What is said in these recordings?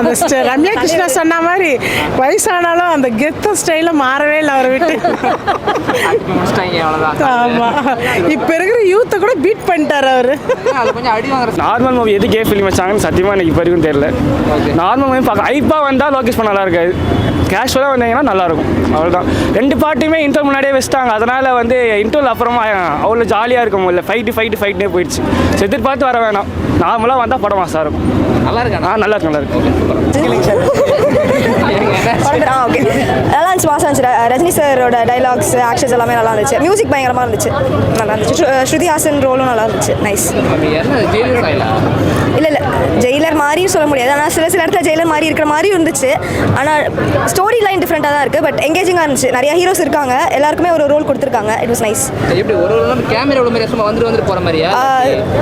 அந்த ரம்யா கிருஷ்ணா சொன்ன மாதிரி வயசானாலும் அந்த கெத்த ஸ்டைல மாறவே இல்லை அவரை விட்டு. ஆமா. இப்ப இருக்கிற யூத்தை கூட பீட் பண்ணிட்டாரு அவரு. அது கொஞ்சம் அடி வாங்குற நார்மல் மூவி எதுக்கு ஃபிலிம் வச்சாங்கன்னு சத்தியமாக எனக்கு இப்போ வரைக்கும் தெரியல. நார்மல் மூவி பார்க்க ஐப்பாக வந்தால் லோகேஷ் பண்ண நல்லா இருக்காது கேஷுவலாக வந்தீங்கன்னா நல்லாயிருக்கும். அவ்வளோதான் ரெண்டு பாட்டுமே இன்டர் முன்னாடியே வச்சிட்டாங்க. அதனால் வந்து இன்டர்வல் அப்புறமா அவ்வளோ ஜாலியாக இருக்கும் இல்லை ஃபைட்டு ஃபைட்டு ஃபைட்னே போயிடுச்சு. எதிர்பார்த்து வர வேணாம். நார்மலாக வந்தால் படம் மாசாக இருக்கும். நல்லா இருக்காண்ணா ஆ நல்லா இருக்கு நல்லா இருக்கு. ஆ ஓகே நல்லா இருந்துச்சு மாசம் இருந்துச்சு. ர- ரஜினி சாரோட டைலாக்ஸ் ஆக்ஷன்ஸ் எல்லாமே நல்லா இருந்துச்சு. மியூசிக் பயங்கரமாக இருந்துச்சு. நல்லா இருந்துச்சு. ஸ்ரு- ஸ்ருதி ஹாசன் ரோலும் நல்லா இருந்துச்சு. நைஸ் இல்லை இல்லை ஜெயிலர் மாதிரியும் சொல்ல முடியாது. ஆனால் சில சில இடத்துல ஜெயிலர் மாதிரி இருக்கிற மாதிரி இருந்துச்சு. ஆனால் ஸ்டோரி லைன் டிஃப்ரெண்ட்டாக தான் இருக்குது பட் எங்கேஜிங்காக இருந்துச்சு. நிறைய ஹீரோஸ் இருக்காங்க. எல்லாருக்குமே ஒரு ரோல் கொடுத்துருக்காங்க. இட் வாஸ் நைஸ்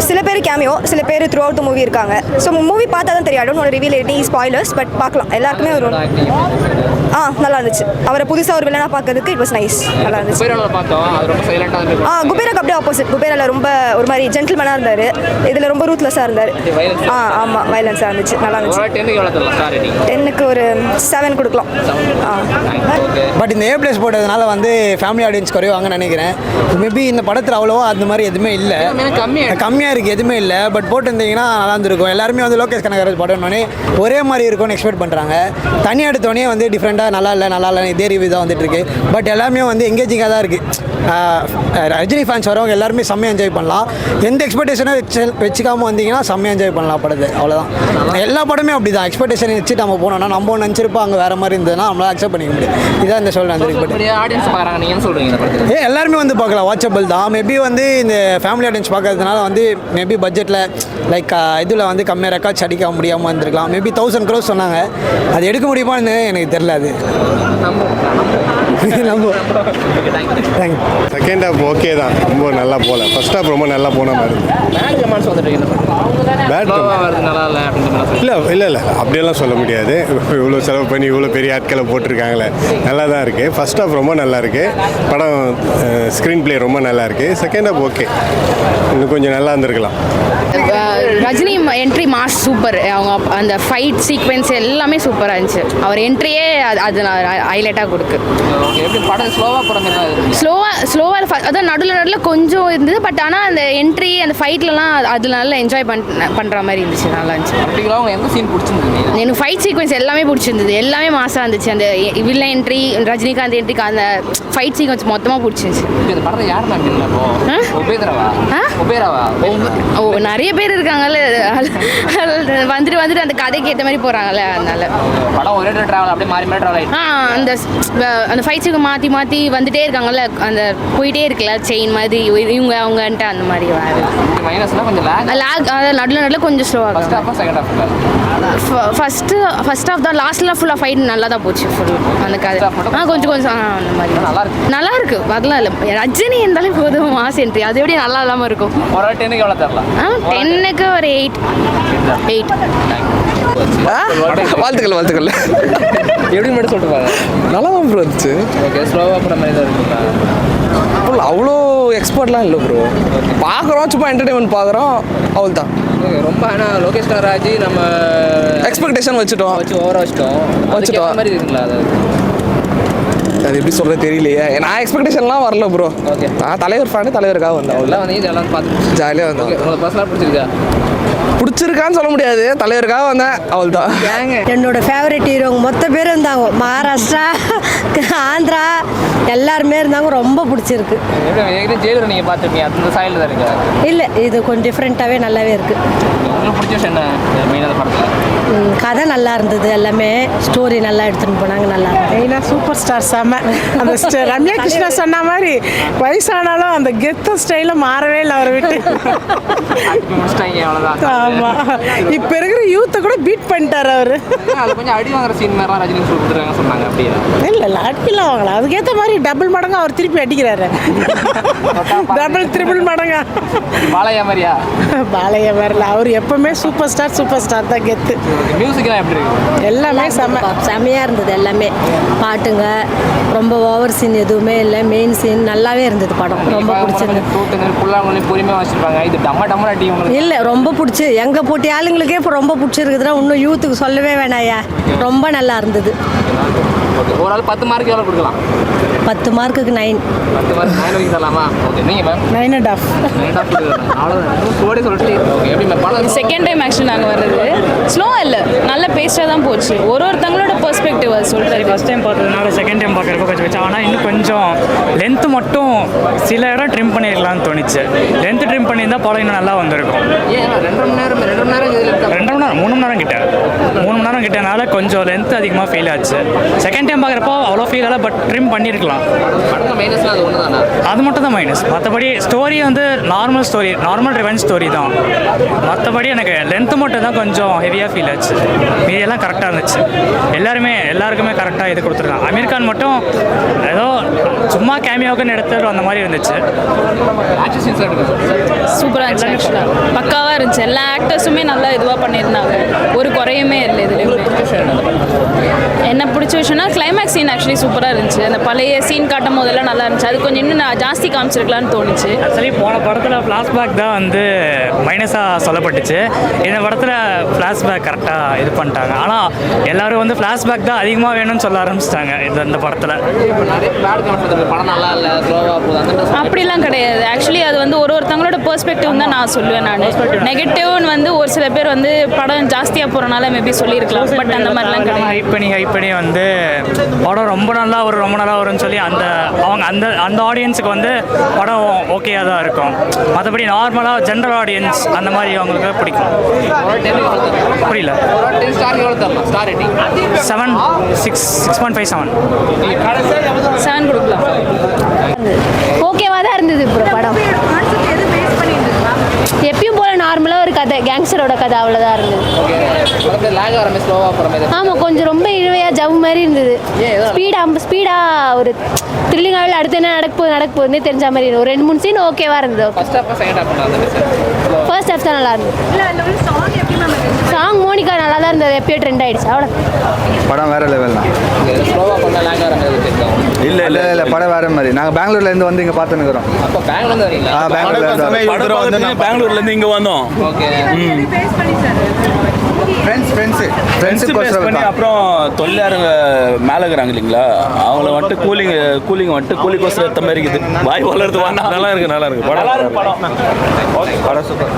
சில பேர் கேமியோ சில பேர் த்ரூ அவுட் மூவி இருக்காங்க. ஸோ மூவி பார்த்தா தான் தெரியும். I reveal any spoilers but பார்க்கலாம். எல்லாருக்குமே ஒரு ஆ நல்லா இருந்துச்சு. அவரை புதுசாக ஒரு வில்லனா பார்க்கறதுக்கு இட் வாஸ் நைஸ் நல்லா இருந்துச்சு. ஆ குபேராக்கு அப்படியே ஆப்போசிட் குபேரால ரொம்ப ஒரு மாதிரி ஜென்டில்மேனாக இருந்தார். இதில் ரொம்ப ரூத்லெஸ்ஸாக இருந்தார். ஆ ஆமாம் வயலன்ஸாக இருந்துச்சு நல்லா இருந்துச்சு. டென்னுக்கு எவ்வளோ தரலாம்? ஸ்டார் ரேட்டிங் டென்னுக்கு ஒரு செவன் கொடுக்கலாம். ஆ. பட் இந்த ஏ பிளேஸ் போட்டதுனால வந்து ஃபேமிலி ஆடியன்ஸ் குறைவாங்கன்னு நினைக்கிறேன். மேபி இந்த படத்தில் அவ்வளோவா அந்த மாதிரி எதுவுமே இல்லை. கம்மியாக கம்மியாக இருக்குது எதுவுமே இல்லை. பட் போட்டிருந்தீங்கன்னா நல்லா இருந்திருக்கும். எல்லாருமே வந்து லோகேஷ் கனகராஜ் படம்னோடனே ஒரே மாதிரி இருக்கும்னு எக்ஸ்பெக்ட் பண்ணுறாங்க தனியாக எடுத்தோடனே வந்து டிஃப்ரெண்ட்டாக நல்லா இல்லை நல்லா இல்லை இதே ரிவ்யூ தான் வந்துட்டு இருக்கு. பட் எல்லாமே வந்து எங்கேஜிங்காக தான் இருக்குது ரஜினி ஃபேன்ஸ் வரவங்க எல்லாருமே செம்மையாக என்ஜாய் பண்ணலாம். எந்த எக்ஸ்பெக்டேஷனும் வச்சு வச்சுக்காம வந்தீங்கன்னா செம்மையாக என்ஜாய் பண்ணலாம் படத்தை. அவ்வளோதான் எல்லா படமே அப்படி தான் எக்ஸ்பெக்டேஷன் வச்சு நம்ம போனோம்னா நம்ம நினச்சிருப்போம் அங்கே வேறு மாதிரி இருந்ததுன்னா நம்மளால் அக்செப்ட் பண்ணிக்க முடியாது. இதான் இந்த சொல்கிறேன் அந்த ஏ எல்லாருமே வந்து பார்க்கலாம். வாட்சபிள் தான். மேபி வந்து இந்த ஃபேமிலி ஆடியன்ஸ் பார்க்கறதுனால வந்து மேபி பட்ஜெட்டில் லைக் இதில் வந்து கம்மியாக ரெக்கார்ட்ஸ் அடிக்க முடியாமல் இருந்திருக்கலாம் மேபி தௌசண்ட் க்ரோஸ் சொன்னாங்க. அது எடுக்க முடியுமான்னு எனக்கு தெரில அது. செகண்ட் ஹாஃப் ஓகே தான். ரொம்ப நல்லா போகல. ஃபர்ஸ்ட் ஹாஃப் ரொம்ப நல்லா போன மாதிரி. பேட் இல்லை இல்லை இல்லை அப்படியெல்லாம் சொல்ல முடியாது. இவ்வளோ செலவு பண்ணி இவ்வளோ பெரிய ஆட்களை போட்டிருக்காங்களே. நல்லா தான் இருக்குது ஃபர்ஸ்ட் ஹாஃப் ரொம்ப நல்லா இருக்குது படம் ஸ்க்ரீன் ப்ளே ரொம்ப நல்லா இருக்குது செகண்ட் ஹாஃப் ஓகே இன்னும் கொஞ்சம் நல்லா இருந்திருக்கலாம். ரஜினி என்ட்ரி மாஸ் சூப்பர் அவங்க அந்த ஃபைட் சீக்வென்ஸ் எல்லாமே சூப்பராக இருந்துச்சு. அவர் என்ட்ரியே அது அது ஹைலைட்டாக கொடுக்கு. ஸ்லோவாக ஸ்லோவாக அதான் நடுவில் நடுவில் கொஞ்சம் இருந்தது பட் ஆனால் அந்த என்ட்ரி அந்த ஃபைட்லலாம் அதில் நல்லா என்ஜாய் பண் பண்ணுற மாதிரி இருந்துச்சு நல்லா இருந்துச்சு. எனக்கு ஃபைட் சீக்வென்ஸ் எல்லாமே பிடிச்சிருந்தது. எல்லாமே மாசாக இருந்துச்சு. அந்த வில்ல என்ட்ரி ரஜினிகாந்த் என்ட்ரிக்கு அந்த ஃபைட் சீக்வென்ஸ் மொத்தமாக பிடிச்சிருந்துச்சு. ஓ நிறைய பேர் இருக்காங்கல்ல. வந்துட்டு வந்துட்டு அந்த கதைக்கு ஏற்ற மாதிரி போகிறாங்கல்ல அதனால. படம் ஒரே ட்ராவல் அப்படியே மாறி மாறி ட்ராவல் ஆ அந்த அந்த ஃபைட்ஸுக்கு மாற்றி மாற்றி வந்துட்டே இருக்காங்கல்ல அந்த போயிட்டே இருக்குல்ல செயின் மாதிரி இவ- இவங்க அவங்கன்ட்டு அந்த மாதிரி லேக் லாக் அதாவது நடுவில் நடுவில் கொஞ்சம் ஸ்லோவாக ஃபஸ்ட்டு ஃபர்ஸ்ட் ஆஃப் தான் லாஸ்ட்லாம் ஃபுல்லாக ஃபைட் நல்லா தான் போச்சு ஃபுல் அந்த கதை. ஆ கொஞ்சம் கொஞ்சம் அந்த மாதிரி. நல்லா இருக்கு. நல்லா இருக்கு அதெல்லாம் இல்லை. ரஜினி இருந்தாலே போதும் மாஸ் என்ட்ரி அது எப்படி நல்லா இல்லாமல் இருக்கும். ஆ டென்னுக்கு ஒரு எயிட் எயிட் வாழ்த்துக்கள் வாழ்த்துக்கள். எப்படி மட்டும் சொல்லிட்டு நல்லா தான் ப்ரோ இருந்துச்சு. ஓகே ஸ்லோவாக போகிற மாதிரி தான் இருக்குங்களா? ப்ரோ அவ்வளோ எக்ஸ்பர்ட்லாம் இல்லை ப்ரோ பார்க்குறோம் சும்மா என்டர்டைன்மெண்ட் பார்க்குறோம் அவள் தான் ரொம்ப ஆனால் லோகேஷ் கனராஜ் நம்ம எக்ஸ்பெக்டேஷன் வச்சுட்டோம். வச்சு ஓவரா வச்சிட்டோம். வச்சுட்டோம். வச்சுட்டோம் மாதிரி இருக்குங்களா அது அது எப்படி சொல்கிறது தெரியலையே. நான் எக்ஸ்பெக்டேஷன்லாம் வரல ப்ரோ Okay. நான் தலைவர் ஃபேனு தலைவருக்காக வந்தேன். அவ்வளோ எல்லாம் வந்து இதெல்லாம் பார்த்து ஜாலியாக ஓகே வந்தேன் உங்களுக்கு பர்சனலாக பிடிச்சிருக்கா? பிடிச்சிருக்கான்னு சொல்ல முடியாது. தலைவருக்காக வந்தேன். அவள் தான் என்னோட ஃபேவரட் ஹீரோங்க மொத்த பேர் இருந்தாங்க. மகாராஷ்டிரா ஆந்திரா எல்லாருமே இருந்தாங்க. ரொம்ப பிடிச்சிருக்கு. ஜெயிலர் நீங்கள் பார்த்துருப்பீங்க அந்த சாயலில் தான் இருக்கா? இல்லை இது கொஞ்சம் டிஃப்ரெண்ட்டாகவே நல்லாவே இருக்குது உங்களுக்கு பிடிச்ச என்ன? மெயினாக படத்தில்? கதை நல்லா இருந்தது. எல்லாமே ஸ்டோரி நல்லா எடுத்துன்னு போனாங்க. நல்லா மெயினாக சூப்பர் ஸ்டார் செம்ம அந்த ஸ்ட- ரம்யா கிருஷ்ணா சொன்ன மாதிரி வயசானாலும் அந்த கெத்த ஸ்டைல மாறவே இல்லை அவரை விட்டு. ஆமா. இப்ப இருக்கிற யூத்தை கூட பீட் பண்ணிட்டாரு அவரு. அது கொஞ்சம் அடி வாங்குற சீன் மாதிரிலாம் ரஜினி கொடுத்துருக்காங்க சொன்னாங்க அப்படியே. இல்ல இல்ல அடிக்கலாம் வாங்கலாம் அதுக்கேற்ற மாதிரி டபுள் மடங்கா அவர் திருப்பி அடிக்கிறாரு. டபுள் த்ரிபிள் மடங்கா. பாலையா மாதிரியா? பாலைய வரல அவர் எப்பவுமே சூப்பர் ஸ்டார் சூப்பர் ஸ்டார் தான் கெத்து. மியூசிக்லாம் எப்படி இருக்கு? எல்லாமே செம்ம செம்மையாக இருந்தது எல்லாமே. பாட்டுங்க ரொம்ப ஓவர் சீன் எதுவுமே இல்லை. மெயின் சீன் நல்லாவே இருந்தது படம். ரொம்ப உங்களுக்கு. இல்லை ரொம்ப பிடிச்சி. எங்கள் போட்டி ஆளுங்களுக்கே இப்போ ரொம்ப பிடிச்சிருக்குதுன்னா இன்னும் யூத்துக்கு சொல்லவே வேணாயா? ரொம்ப நல்லா இருந்தது. ஓகே. ஒரு ஆள் பத்து மார்க் எவ்வளோ கொடுக்கலாம்? பத்து மார்க்குக்கு நைன் பத்து மார்க் நைன் வைக்க தரலாமா? ஓகே நீங்கள் ma'am nine and half nine half கொடுக்கலாம். அவ்வளோதான் ஸ்டோரி சொல்லிட்டு ஓகே எப்படி மேம் படம் செகண்ட் டைம் ஆக்சுவலி நாங்கள் வர்றது. ஸ்லோ இல்லை. நல்ல பேஸ்டாக தான் போச்சு. ஒரு ஒருத்தங்களோட பெர்ஸ்பெக்டிவ் அது சொல்லிட்டு ஃபஸ்ட் டைம் பார்த்ததுனால செகண்ட் டைம் பார்க்குறப்ப கொஞ்சம் வச்சு ஆனால் இன்னும் கொஞ்சம் லென்த்து மட்டும் சில இடம் ட்ரிம் பண்ணிருக்கலாம்னு தோணுச்சு. லென்த்து ட்ரிம் பண்ணியிருந்தா படம் இன்னும் நல்லா வந்திருக்கும். ரெண்டு மணி நேரம் ரெண்டு மணி நேரம் ரெண்டு மணி நேரம் மூணு மணி நேரம் கிட்ட. மூணு மணி நேரம் கிட்டனால கொஞ்சம் லென்த் அதிகமாக ஃபீல் ஆச்சு. செகண்ட் டைம் பார்க்குறப்போ அவ்வளோ ஃபீல் ஆகல பட் ட்ரிம் பண்ணியிருக்கலாம் அது மட்டும் தான் மைனஸ் மற்றபடி ஸ்டோரி வந்து normal story normal revenge story தான். மற்றபடி எனக்கு லென்த்து மட்டும் தான் கொஞ்சம் ஹெவியாக ஃபீல் ஆச்சு. மீதியெல்லாம் கரெக்டாக இருந்துச்சு. எல்லாருமே எல்லாருக்குமே கரெக்டாக இது கொடுத்துருக்காங்க. அமீர் கான் மட்டும் ஏதோ சும்மா கேமியோக்குன்னு எடுத்துட்டு அந்த மாதிரி இருந்துச்சு. சூப்பராக இருந்துச்சு ஆக்சுவலாக பக்காவாக இருந்துச்சு. எல்லா ஆக்டர்ஸுமே நல்லா இதுவாக பண்ணியிருந்தாங்க. ஒரு குறையுமே இல்லை இதுலேயுமே. என்ன பிடிச்ச விஷயம்னா கிளைமேக்ஸ் சீன் ஆக்சுவலி சூப்பராக இருந்துச்சு. அந்த பழைய சீன் காட்டும் போதெல்லாம் நல்லா இருந்துச்சு. அது கொஞ்சம் இன்னும் நான் ஜாஸ்தி காமிச்சிருக்கலாம்னு தோணுச்சு. ஆக்சுவலி போன படத்தில் ஃப்ளாஷ்பேக் தான் வந்து மைனஸாக சொல்லப்பட்டுச்சு. இந்த படத்தில் ஃப்ளாஷ்பேக் கரெக்டாக இது பண்ணிட்டாங்க. ஆனால் எல்லாரும் வந்து ஃப்ளாஷ்பேக் தான் அதிகமாக வேணும்னு சொல்ல ஆரம்பிச்சிட்டாங்க இந்த இந்த படத்தில். நல்லா இல்லை அப்படிலாம் கிடையாது. ஆக்சுவலி அது வந்து ஒரு ஒருத்தங்களோட பெர்ஸ்பெக்டிவ் தான் நான் சொல்லுவேன் நான். நெகட்டிவ்னு வந்து ஒரு சில பேர் வந்து படம் ஜாஸ்தியாக போகிறனால மேபி சொல்லியிருக்கலாம். பட் அந்த மாதிரிலாம் கிடையாது. ஹைப் பண்ணி ஹைப் பண்ணி வந்து படம் ரொம்ப நல்லா வரும் ரொம்ப நல்லா வரும்னு சொல்லி அந்த அவங்க அந்த அந்த ஆடியன்ஸுக்கு வந்து படம் ஓகேயாக தான் இருக்கும். மற்றபடி நார்மலாக ஜென்ரல் ஆடியன்ஸ் அந்த மாதிரி அவங்களுக்கு பிடிக்கும். புரியல? Seven six six point five seven seven கொடுக்கலாம். ஓகேவா தான் இருந்தது இப்போ படம். எப்பயும் போல நார்மலாக ஒரு கதை கேங்ஸ்டரோட கதை அவ்வளோதான் இருந்தது. ஆமாம் கொஞ்சம் ரொம்ப இழுவையாக ஜவ் மாதிரி இருந்தது? ஸ்பீடாக ஸ்பீடாக ஒரு த்ரில்லிங்காக அடுத்து என்ன நடக்க போகுது நடக்க போகுதுன்னே தெரிஞ்ச மாதிரி இருந்தது. ஒரு ரெண்டு மூணு சீன் ஓகேவா இருந்தது. ஃபர்ஸ்ட் ஹாஃப் தான் நல்லா இருந்தது. எப்பயோ ட்ரெண்ட் ஆயிடுச்சு அவ்வளோ படம் வேற லெவல் தான். இல்லை இல்லை இல்லை படம் வேற மாதிரி. நாங்கள் பெங்களூர்ல இருந்து வந்து இங்கே பார்த்துன்னுக்குறோம் அப்போ பெங்களூர்லேருந்து வரீங்களா? ஆ பெங்களூர்ல இருந்து பெங்களூர்லேருந்து இங்கே வந்தோம். Okay. Friends friends friends base பண்ணி அப்புறம் தொழிலாளருங்க மேலே இருக்கிறாங்க இல்லைங்களா? அவங்கள வந்துட்டு கூலிங் கூலிங் வந்துட்டு கூலி கோசம் எடுத்த மாதிரி இருக்குது. வாய் வளர்றது நல்லா இருக்கு நல்லா இருக்கு. படம் நல்லா இருக்கு படம். படம் சூப்பர்.